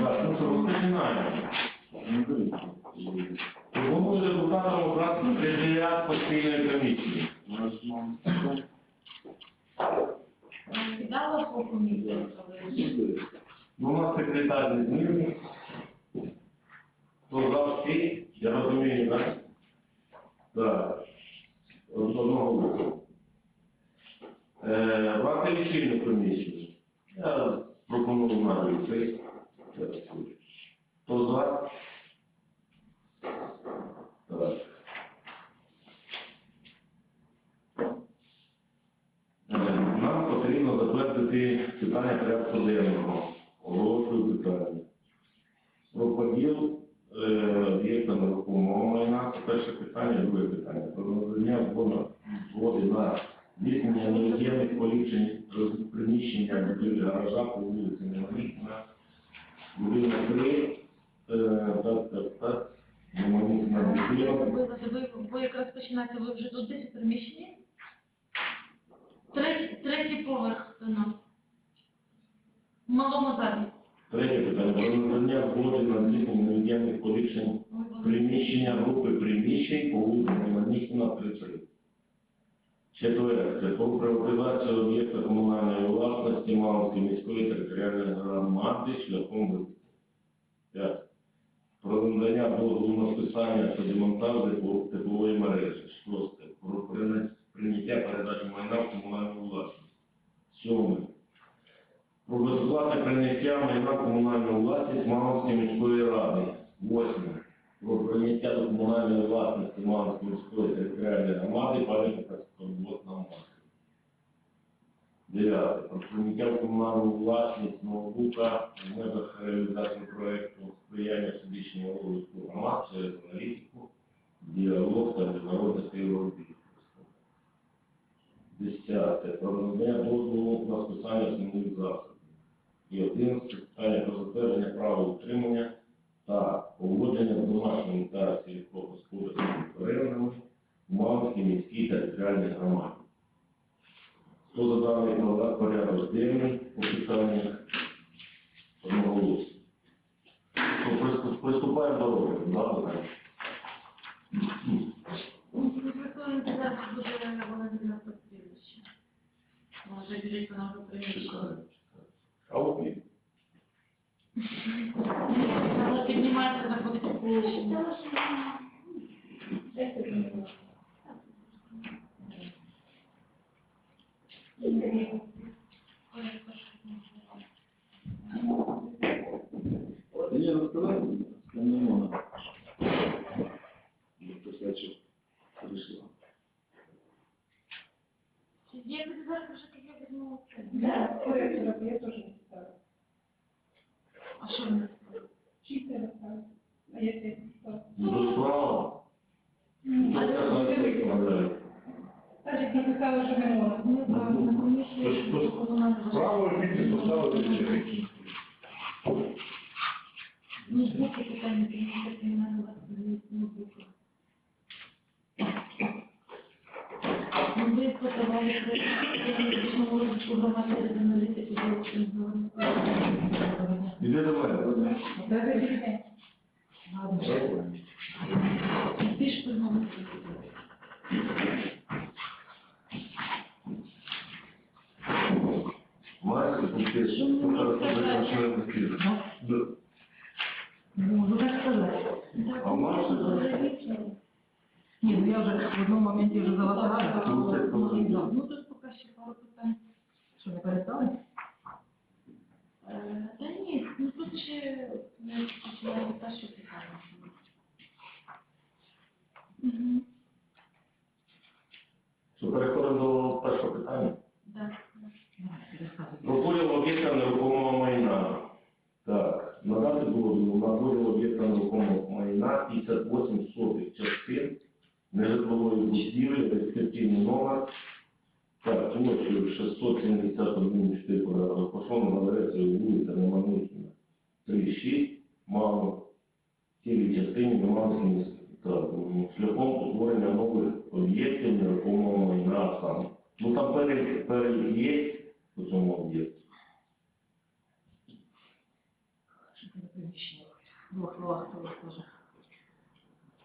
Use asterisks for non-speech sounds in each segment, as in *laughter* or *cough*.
Так, ну що, розпочинаємо. Пропоную депутатам обрати секретаріат постійної комісії. Кидала по комісії, Ну, у нас секретар не змінений. Хто за всі? Я розумію, так? Так. Одного боку. Е, лічильну комісію. Я пропоную Марію цей. Хто за? Так. Е, Нам потрібно затвердити питання порядку денного. Оголошую питання. Про поділ е, об'єкта нерухомого майна. Це перше питання, друге питання. Про надання згоду- згоди на здійснення невід'ємних поліпшень роз- приміщення будівлі гаража по вулиці Неманітна. Будинок 3. е, Так, так, так. Ви, якраз починаєте, ви вже тут десь у приміщенні? Третій, третій поверх до нас. В малому залі. Третє питання. Про надання згоди на здійснення невід'ємних поліпшень приміщення групи приміщень по вулиці Неманітна 33. Четверте. Про приватизацію об'єкта комунальної власності Малинської міської територіальної громади шляхом. П'яте. Про надання дозволу на списання та демонтаж тепло- теплової мережі. Шосте. Про прийняття передачі майна в комунальну власність. Сьоме. Про безоплатне прийняття майна в комунальну власність Малинської міської ради. Восьме. Про прийняття до комунальної власності міської територіальної громади пам'ятника скорботного маску. Дев'яте. Про прийняття в комунальну власність ноутбука в межах реалізації проєкту сприяння всебічному розвитку громад через аналітику, діалог та міжнародне співробітництво. Десяте. Про надання дозволу на списання основних засобів. І одинадцяте. Питання про затвердження права утримання та поводження з домашніми та сільськогосподарськими тваринами в Малинській міській територіальній громаді. Хто за даний порядок денний по питаннях одноголосно? Приступаємо до розгляду, да, питання? Може, біжить вона вже приміщення. А от ні. Зараз піднімається, заходить у приміщення. Ой, Я рассказал, что не надо. Я после отчет пришла. Я тобі зараз вже таке візьму. Да, я тоже написала. А що вони сказали? Чистая написала. А я тебе написала. До справа. Що сказати, як вважаєте? Садик написала, що не можна. Ми правильно на комісії Тож, тож, комунального Право підпис поставити чи Ну, звуки питання, тому що кримінальна власність не звуки. Ну, ви подавали проєкт розвитку громади через аналітику діяльності Іди до мене. Даже дітей. Ти ж приймали. Маєте підпис, що зараз що я підпис. Да. Можу так сказати. А можете Ні, ну я вже в одному моменті вже залатала. Ну, це. Ну, тут поки ще пару питань. Що, не перестали? Е, Та ні, ну тут ще не починає перше питання. Угу. Що переходимо до першого питання. Так. Про поділ об'єкта нерухомого майна. Так, надати дозвіл на поділ об'єкта нерухомого майна 58 сотих частин нежитлової будівлі, реєстраційний номер. Так, площею 671,4 квадратного пошону на адресою вулиця Неманухіна, 3,6, мало в цілій частині Неманської міської. Шляхом утворення нових об'єктів нерухомого майна саме. Ну там перелік, перелік є по цьому об'єкту.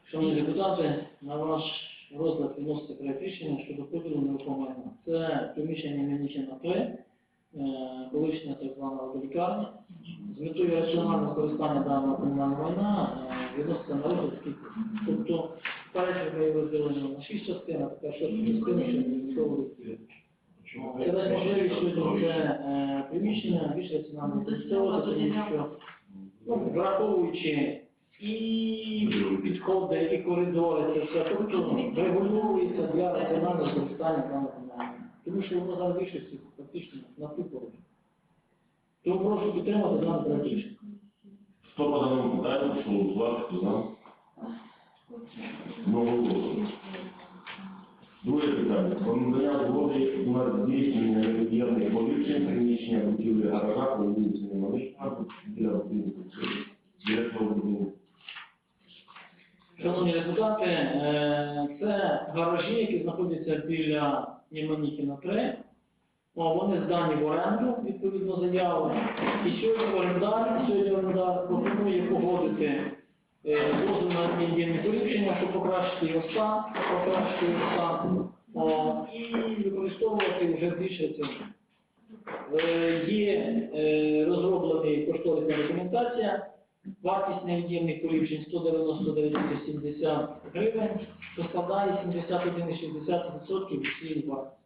Шановні депутати, на ваш розгляд вноситься проект щодо поділу нерухомого майна. Це приміщення Мельничина 3, е, колишня так звана лікарня. З метою раціонального користання даного комунального майна е, відноситься на скільки. Тобто перший ми розділені на 6 частин, а тепер шосту частину, що додатково розповідати. Це дасть можливість сьогодні це е, приміщення більш раціонально використовувати, тому що ну, враховуючи і підходи, і коридори, це все тобто регульовується для раціонального використання даного комунального. Тому що воно зараз більшості фактично на ту. Тому прошу підтримати дане проект рішення. Хто по даному питанню, прошу голосувати, хто за? Одноголосно. Друге питання. Про надання згоди на здійснення невід'ємних поліпшень приміщення будівлі гаража по вулиці Немалишна біля будинку директора будинку. Шановні депутати, е, це гаражі, які знаходяться біля Єманіхіна 3. О, Вони здані в оренду, відповідно заяву. І сьогодні орендар, сьогодні орендар пропонує погодити е, дозвіл на адміністративне поліпшення, щоб покращити його стан, покращити його стан, о, і використовувати вже більше цього. Е, Є е, розроблений кошторисна документація, Вартість невід'ємних поліпшень 199,70 гривень, що складає 71,60% всієї вартості.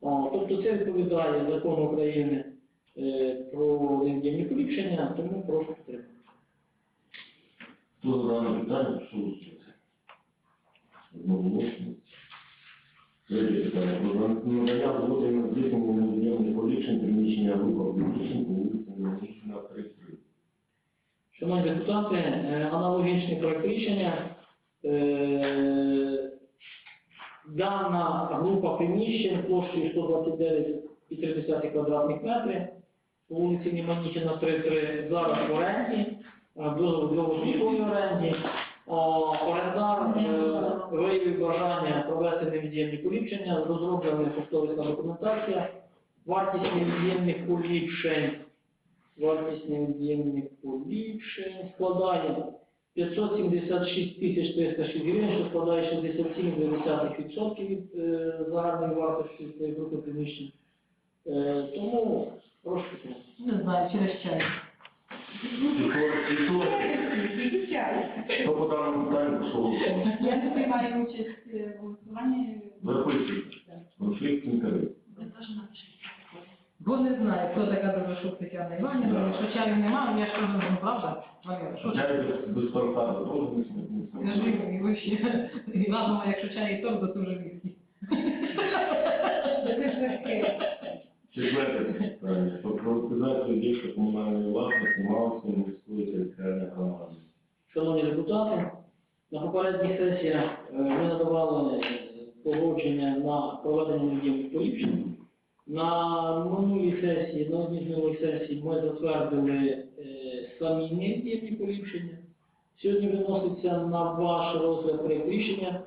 Тобто це відповідає закону України е, про невід'ємні поліпшення, тому прошу підтримати. Хто за дане питання, прошу голосувати. Одноголосно. Третє питання. Про надання згоди на здійснення невід'ємних поліпшень приміщення група приміщень по вулиці Немалишна 3. Шановні депутати, е, аналогічний проект рішення. Е, Дана група приміщень площею 129,3 квадратних метрів по вулиці Німаніхіна 3.3 зараз в оренді, е, довгостроковій оренді. Орендар е, виявив бажання провести невід'ємні поліпшення, розроблена кошторисна документація, вартість невід'ємних поліпшень Вартість невід'ємних поліпшень складає 576 тисяч 306 гривень, що складає 67,2% від е, загальної вартості цієї групи приміщень. Е, тому прошу. Не знаю, через чай. Хто по даному питанню, прошу. Я не приймаю участь в голосуванні. Записуйте. Конфлікт інтересів. Ви теж напишіть. Бо не знаю, хто така Довжук Тетяна Іванівна, що чаю немає, я ж кажу, ну правда, Валера, що ж Чай без пересаду теж не Скажи мені, ви ще, і ладно, якщо чай і торт, то це вже віскі. Четверте питання. Приватизацію об'єкта комунальної власності Малської міської територіальної громади. Шановні депутати, на попередніх сесіях е, ми надавали погодження на проведення невід'ємних поліпшень. На минулій сесії, на одній з минулих сесій ми затвердили е, самі невід'ємні поліпшення. Сьогодні виноситься на ваш розгляд проєкт рішення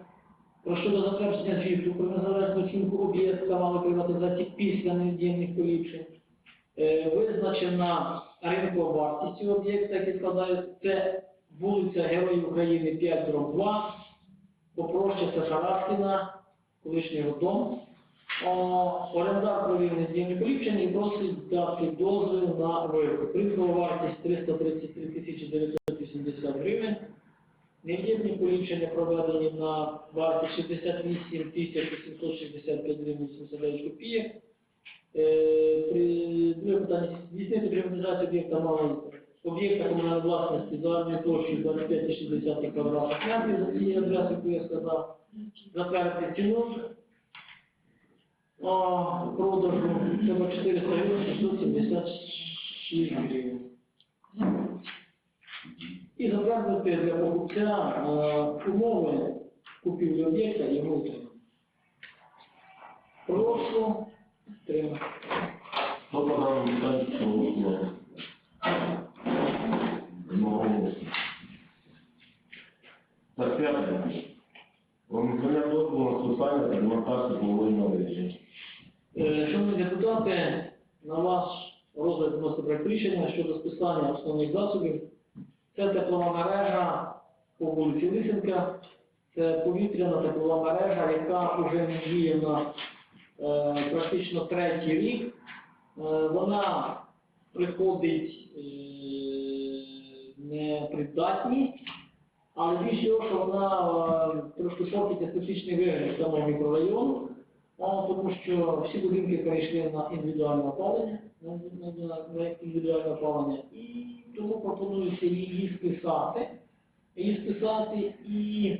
про щодо затвердження звіту про незалежну оцінку об'єкта малої приватизації після невід'ємних поліпшень. Е, Визначена ринкова вартість цього об'єкта, який складає це вулиця Героїв України 5 дроб 2, попроще Сахараскіна, колишнього дому. Орендар провів недільні поліпшення і просить дати дозвіл на викуп. Ринкова вартість 333 тисячі 980 гривень. Невід'ємні поліпшення проведені на вартість 68 тисяч 765 гривень 79 копійок. Друге питання об'єкта малої об'єкта комунальної власності загальною площею 25,6 квадратних метрів за цією адресою, яку я сказав, затвердити ціну о, продажу цього 400 гривень 676 гривень. І затвердити для покупця умови купівлі об'єкта і його. Прошу підтримати. Хто по даному питанню, прошу голосувати. Одноголосно. Так, п'яте. Про надання дозволу на списання та демонстрацію полової мережі. Е, Шановні депутати, на ваш розгляд вносить проект рішення щодо списання основних засобів Це теплова мережа по вулиці Лисенка. Це повітряна теплова мережа, яка вже діє на е, практично третій рік. Е, вона приходить е, непридатність, але більше що вона е, трошки портить естетичний вигляд самого мікрорайону, тому що всі будинки перейшли на індивідуальне опалення, на, індивідуальне опалення, і тому пропонується її списати, її списати і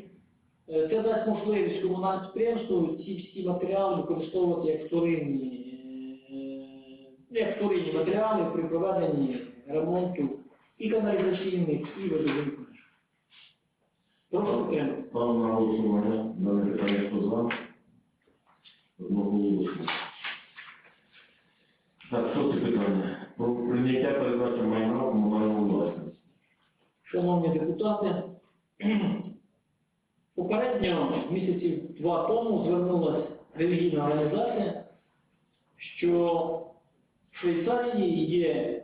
е, це дасть можливість комунальному підприємству ці всі матеріали використовувати як вторинні, е, як вторинні матеріали при проведенні ремонту і каналізаційних, і водових мереж. Прошу підтримати. Ставимо на голосування дане питання, хто за? Одноголосно. Так, це питання? Про прийняття передачі майна в комунальну власність. Шановні депутати, *clears throat* попередньо місяців два тому звернулася релігійна організація, що в Швейцарії є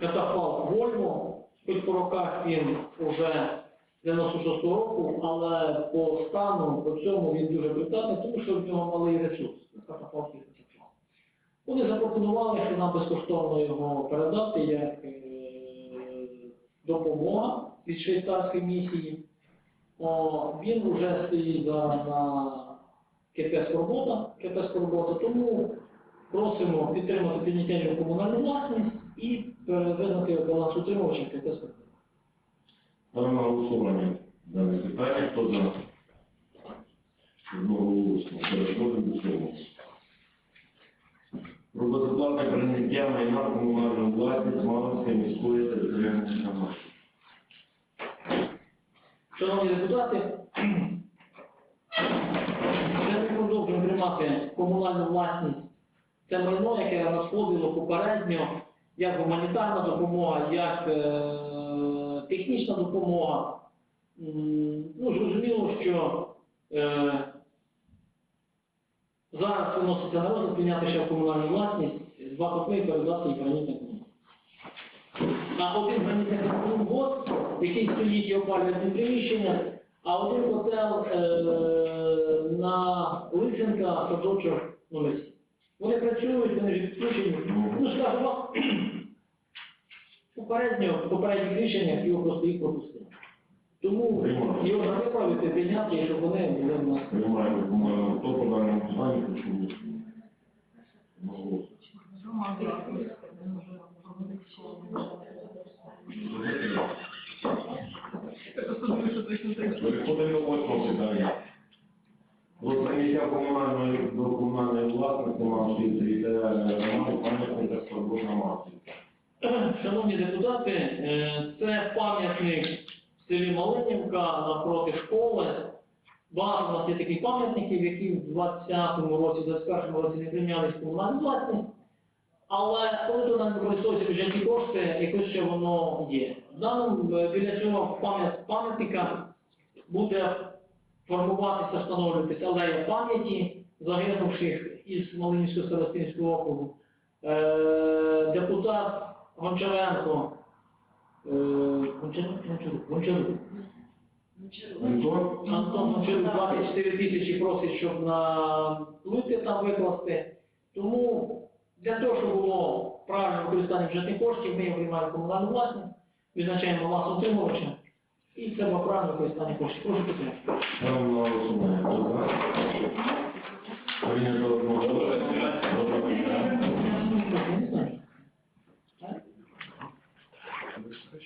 катафалк Вольво, хоч по роках він вже 96 року, але по стану, по цьому він дуже придатний, тому що в нього малий ресурс, і катафалк. Вони запропонували, що нам безкоштовно його передати як е, допомога від швейцарської місії. О, він вже стоїть зараз на КП «Скорбота», КП «Скорбота», тому просимо підтримати підняття комунальну власність і визнати його балансоутримувачем КП «Скорбота». Ставимо голосування дане питання, хто за? Одноголосно. Переходимо до цього. Про безоплатне прийняття майна в комунальну власність Малинської міської територіальної громади. Шановні депутати, ми продовжуємо тримати комунальну власність. Це майно, яке надходило попередньо, як гуманітарна допомога, як е, технічна допомога. Ну, зрозуміло, що е, зараз виноситься на розгляд прийняти в комунальну власність, два котли передати і гранітне комунальне. А один гранітний комунгос, який стоїть і опалює приміщення, а один котел е, на Лисенка, садочок номер 7. Вони працюють, вони вже підключені. Ну, скажу вам, попередньо, в попередніх рішеннях його просто їх пропустили. Тому його треба виправити, підняти, щоб вони були в нас. Приймаємо комунальну хто по даному питанню, прошу голосувати. Одноголосно до восьмого питання. Про прийняття комунальної до комунальної власності Малинської територіальної громади пам'ятника Свободна Марсівка. Депутати, е, це пам'ятник в селі Малинівка напроти школи. Багато у нас є таких пам'ятників, які в 20-му році, 21-му році не прийнялись в комунальну власність. Але коли до нас використовуються бюджетні кошти, якось ще воно є. В даному е, біля цього пам'ят- пам'ятника буде формуватися, встановлюватися алея пам'яті загинувших із Малинівського старостинського округу. Е, депутат Гончаренко, е, Гончарук. Антон? Гончарук 24 тисячі просить, щоб на плити там викласти. Тому для того, щоб було правильне використання бюджетних коштів, ми приймаємо комунальну власність, визначаємо власну утримувача, і це було правильне використання коштів. Прошу підтримати. Прийнято одноголосно. Добре питання. Я не знаю.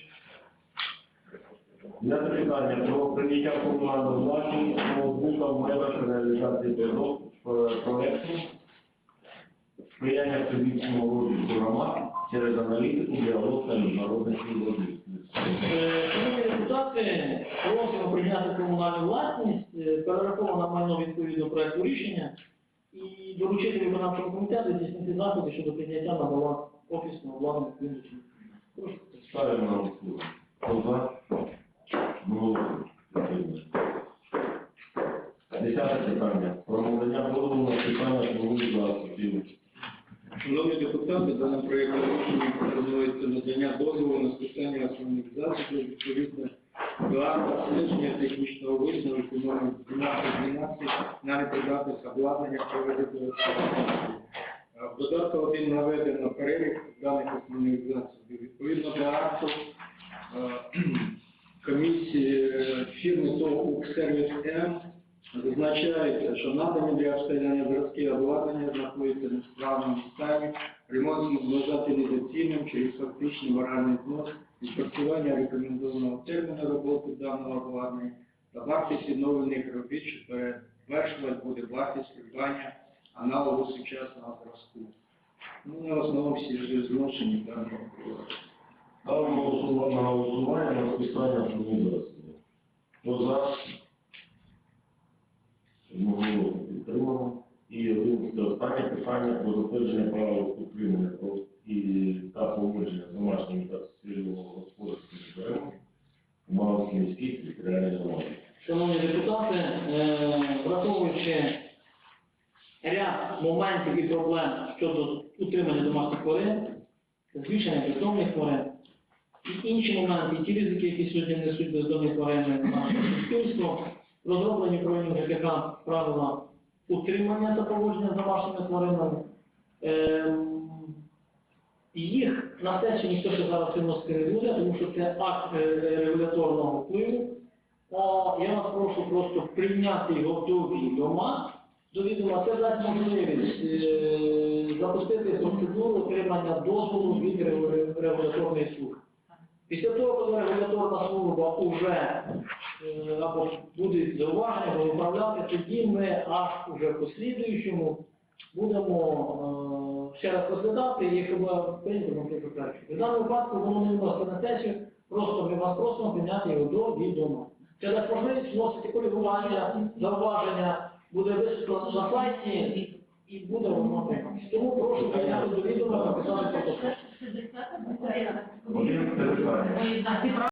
П'яте питання про прийняття комунальної власності ноутбука в межах реалізації е, проекту сприяння всебічному розвитку громад через аналітику, діалог та міжнародних співробітництв. Е, Шановні депутати, просимо прийняти комунальну власність, е, перераховано майно відповідно проекту рішення і доручити виконавчому комітету здійснити заходи щодо прийняття на баланс офісного обладнання. Прошу. Ставимо на голосування. Хто за? Голосуємо. Десяте питання. Про надання дозволу на питання нових засобів. Шановні депутати, даним проєктом рішення пропонується надання дозволу на списання основних засобів відповідно до акту технічного висновку номер 1212 на непридатність обладнання проведення В додатку один наведено перелік даних основних засобів. Відповідно до акту *clears throat* комісії е, фірми ТОВ «Укрсервіс М» Зазначається, що надані для обстеження зразки обладнання знаходяться в несправному стані, ремонт вважати недоцільним через фактичний моральний знос, відпрацювання рекомендованого терміну роботи даного обладнання та вартість відновлених робіт, що перевершувати буде вартість придбання аналогу сучасного зразку. Ну, на основному всі ж зношені даного приладу. Ставимо голосування на голосування на основних засобів. Хто за? Одноголосно підтримано. І останнє питання про затвердження правил утримання і та поводження з домашніми та сільськогосподарськими тваринами у Малинській міській територіальній громаді. Шановні депутати, е, враховуючи ряд моментів і проблем щодо утримання домашніх тварин, збільшення бездомних тварин і інші моменти, і ті ризики, які сьогодні несуть бездомні тварини на суспільство, розроблені управлінням ЖКХ правила утримання та поводження з домашніми тваринами. Ем, їх на сесію ніхто ще зараз виносити не буде, тому що це акт е, регуляторного впливу. Я вас прошу просто прийняти його в довгі дома до відома. Це дасть можливість е, запустити процедуру отримання дозволу від регу- регуляторної служби. Після того, коли регуляторна служба вже е, або буде зауваження, або управляти, тоді ми аж уже в послідуючому будемо е, ще раз розглядати, якщо буде прийнято, ми перше. В даному випадку воно не вноситься на сесію, просто ми вас просимо прийняти його до відома. Це дасть можливість вносити коригування, зауваження, буде висвітлено на сайті і буде воно приймати. Тому прошу прийняти до відома, написати протокол. Один